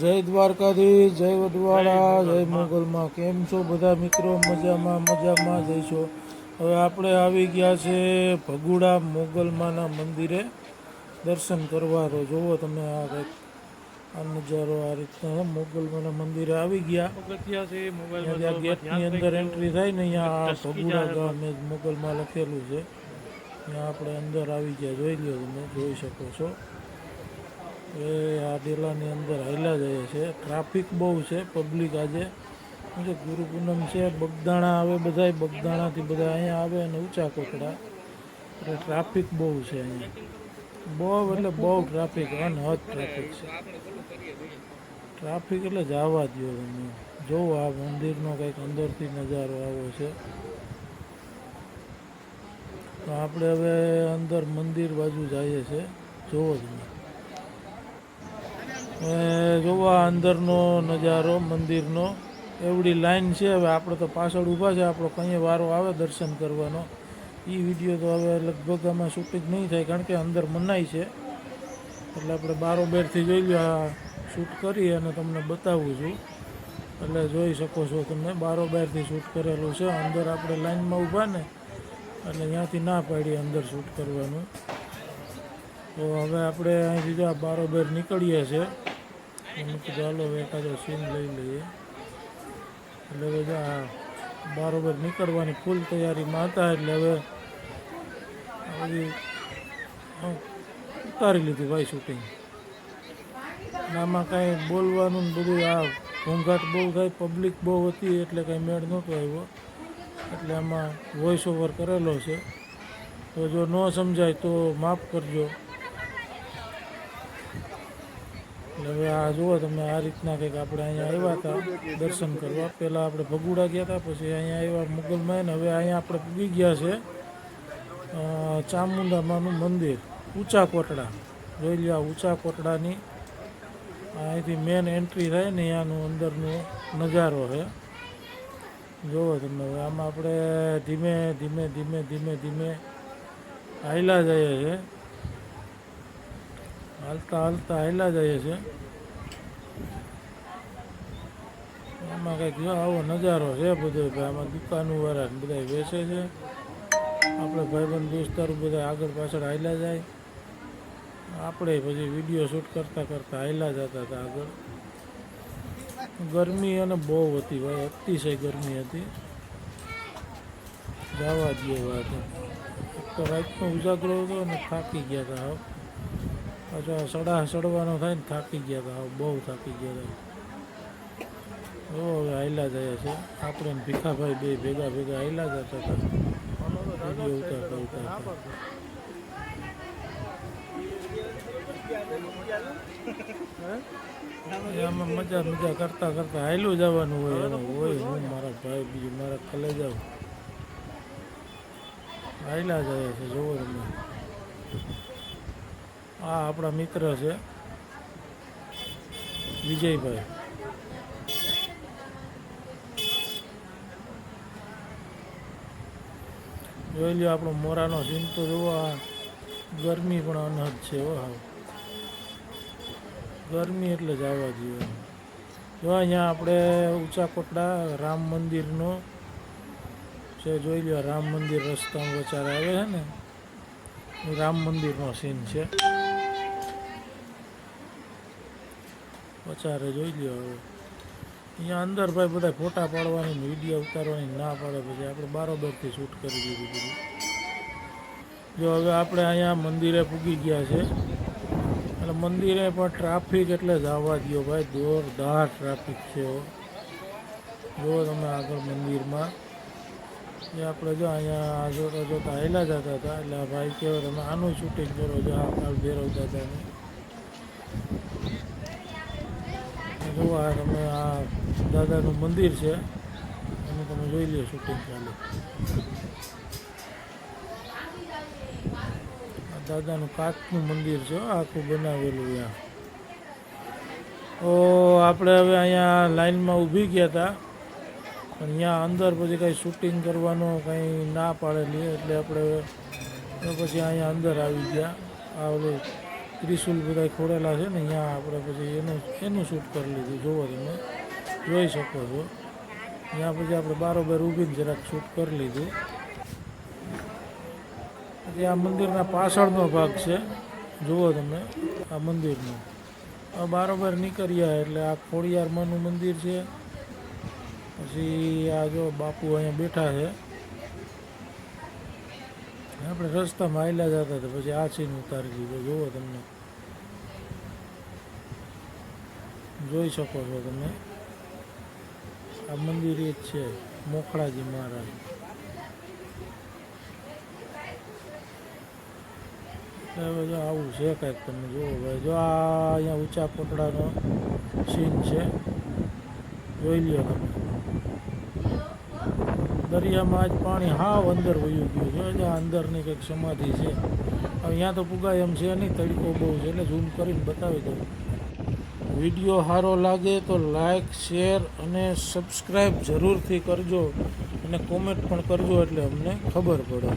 જય દ્વારકાધીશ જય વડવાળા જય મોગલમાં. કેમ છો બધા મિત્રો? મજામાં મજામાં જઈશો. હવે આપણે આવી ગયા છે ભગુડા મોગલમાના મંદિરે. દર્શન કરવા તો જુઓ તમે આ કંઈક. આ નજારો આ રીતના મોગલમાના મંદિરે આવી ગયા. છે ત્યાં ગેટની અંદર એન્ટ્રી થાય ને અહીંયા આ ભગુડા ગામ મોગલમાં લખેલું છે. ત્યાં આપણે અંદર આવી ગયા. જોઈ લો તમે જોઈ શકો છો. એ આ ડેલાની અંદર હાલ્યા જાય છે. ટ્રાફિક બહુ છે પબ્લિક આજે. શું છે, ગુરુ પૂનમ છે, બગદાણા આવે, બધાય બગદાણાથી બધા અહીંયા આવે અને ઊંચા કોટડા. એટલે ટ્રાફિક બહુ છે અહીંયા. બહુ એટલે બહુ ટ્રાફિક અનહદ ટ્રાફિક છે. ટ્રાફિક એટલે જવા દો તમે જોવો આ મંદિરનો કંઈક અંદરથી નજારો આવો છે. તો આપણે હવે અંદર મંદિર બાજુ જઈએ છે. જોવો તમે. જોવો અંદરનો નજારો, મંદિરનો. એવડી લાઈન છે, હવે આપણે તો પાછળ ઊભા છે, આપણો કંઈ વારો આવે દર્શન કરવાનો. એ વીડિયો તો હવે લગભગ આમાં શૂટિંગ નહીં થાય, કારણ કે અંદર મનાય છે. એટલે આપણે બારોબેરથી જોઈ લો આ શૂટ કરી અને તમને બતાવું છું. એટલે જોઈ શકો છો તમે બારોબેરથી શૂટ કરેલું છે. અંદર આપણે લાઈનમાં ઊભા ને, એટલે ત્યાંથી ના પાડીએ અંદર શૂટ કરવાનું. તો હવે આપણે અહીંથી જો આ બારોબેર નીકળીએ છીએ. એમ કીધું હાલો એકાદો સીન લઈ લઈએ. એટલે હવે બરાબર નીકળવાની ફૂલ તૈયારીમાં હતા એટલે હવે બધી ઉતારી લીધી ભાઈ શૂટિંગ આમાં કાંઈ બોલવાનું ને બધું, આ ઘોંઘાટ બહુ થાય પબ્લિક બહુ હતી એટલે કાંઈ મેળ નહોતો આવ્યો. એટલે આમાં વોઇસ ઓવર કરેલો છે. તો જો ન સમજાય તો માફ કરજો. હવે આ જુઓ તમે, આ રીતના કંઈક આપણે અહીંયા આવ્યા હતા, દર્શન કરવા. પહેલાં આપણે ભગુડા ગયા હતા, પછી અહીંયા આવ્યા મુગલમાં હવે અહીંયા આપણે પૂગી ગયા છે ચામુંડામાનું મંદિર, ઊંચા કોટડા. જોઈ લ્યો ઊંચા કોટડાની, અહીંથી મેન એન્ટ્રી થાય ને અહીંયાનું અંદરનો નજારો છે. જોવો તમે હવે આમાં આપણે ધીમે ધીમે ધીમે ધીમે ધીમે હાયલા જઈએ છે હાલતા હાલતા હાયલા જઈએ છે. આમાં કંઈક જો આવો નજારો છે બધો ભાઈ. આમાં દુકાનો વાળા બધા વેચે છે. આપણે ભાઈબંધ દોસ્તારો બધા આગળ પાછળ હાયલા જાય. આપણે પછી વીડિયો શૂટ કરતાં કરતાં હાયલા જતા હતા આગળ. ગરમી અને બહુ હતી ભાઈ. અતિશય ગરમી હતી. જવા દે વાત. એક તો રાતનો ઉજાગરો હતો અને થાકી ગયા હતા પાછો સડા સડવાનો થાય ને થાકી ગયા હતા બહુ થાકી ગયા હતા. જો હવે હાયલા જાય છે. આપણે ભીખાભાઈ બે ભેગા ભેગા હાયલા જતા હતા. આમાં મજા મજા કરતા કરતા હાયલું જવાનું હોય એનું. હોય હું મારા ભાઈ બીજું મારા કલે જાઉં હાયલા જાય છે, જોવો તમે. આ આપણા મિત્ર છે. વિજયભાઈ. જોઈ લ્યો આપણો મોરાનો સીન તો જુઓ આ ગરમી પણ અનહદ છે હો ગરમી એટલે જ આવવા જોઈએ. જો અહીંયા આપણે ઊંચા કોટડા રામ મંદિરનો છે, જોઈ લ્યો રામ મંદિર રસ્તામાં વચારે આવે છે ને રામ મંદિરનો સીન છે. વચારે જોઈ લ્યો હવે. અહીંયા અંદર ભાઈ બધા ફોટા પાડવાની વીડિયો ઉતારવાની, ના પાડે પછી આપણે બારોબરથી શૂટ કરી દીધું બધું. જો હવે આપણે અહીંયા મંદિરે પૂગી ગયા છે. એટલે મંદિરે પણ ટ્રાફિક એટલે જ આવવા દો ભાઈ. જોરદાર ટ્રાફિક છે. જુઓ તમે આગળ મંદિરમાં. એ આપણે જો અહીંયા જોતા જોતા હાલ્યા જતા હતા. એટલે ભાઈ કહેવાય તમે આનું શૂટિંગ કરો જો આ કાલ ભેરવ દાદાનું જુઓ આ તમે આ દાદાનું મંદિર છે, એનું તમે જોઈ લો શૂટિંગ ચાલુ દાદાનું કાચનું મંદિર છે આખું બનાવેલું ત્યાં તો આપણે હવે અહીંયા લાઈનમાં ઊભી ગયા હતા પણ અહીંયા અંદર પછી કાંઈ શૂટિંગ કરવાનું કંઈ ના પાડેલી, એટલે આપણે પછી અહીંયા અંદર આવી ગયા. આ ઓલું ત્રિશુલ બધા ખોડેલા છે ને, અહીંયા આપણે પછી એનું એનું શૂટ કરી લીધું જોવો તમે. જોઈ શકો છો. ત્યાં પછી આપણે બારોબાર ઊભીને જરાક શૂટ કરી લીધું. પછી આ મંદિરના પાછળનો ભાગ છે. જુઓ તમે આ મંદિરનો. આ બારોબાર નીકળ્યા એટલે આ ખોડિયારમાંનું મંદિર છે. પછી આ જો બાપુ અહીંયા બેઠા છે. આપણે રસ્તામાં આયલા જતા હતા, પછી આ સીન ઉતારી દીધો. જુઓ તમને. જોઈ શકો છો તમે. આ મંદિર એ જ છે મોખળાજી મહારાજ. જો આવું છે કાંઈક તમે જુઓ ભાઈ જો આ અહીંયા ઊંચા કોટડાનો સીન છે. જોઈ લ્યો તમે. દરિયામાં આજ પાણી હાવ અંદર વયું ગયું છે. જો આ અંદરની કંઈક સમાધિ છે. અહીંયા તો પુગાય એમ છે નહીં, તડકો બહુ છે. એટલે ઝૂમ કરીને બતાવી દઉં. વીડિયો સારો લાગે તો લાઈક, શેર અને સબસ્ક્રાઈબ જરૂરથી કરજો અને કોમેન્ટ પણ કરજો એટલે અમને ખબર પડે.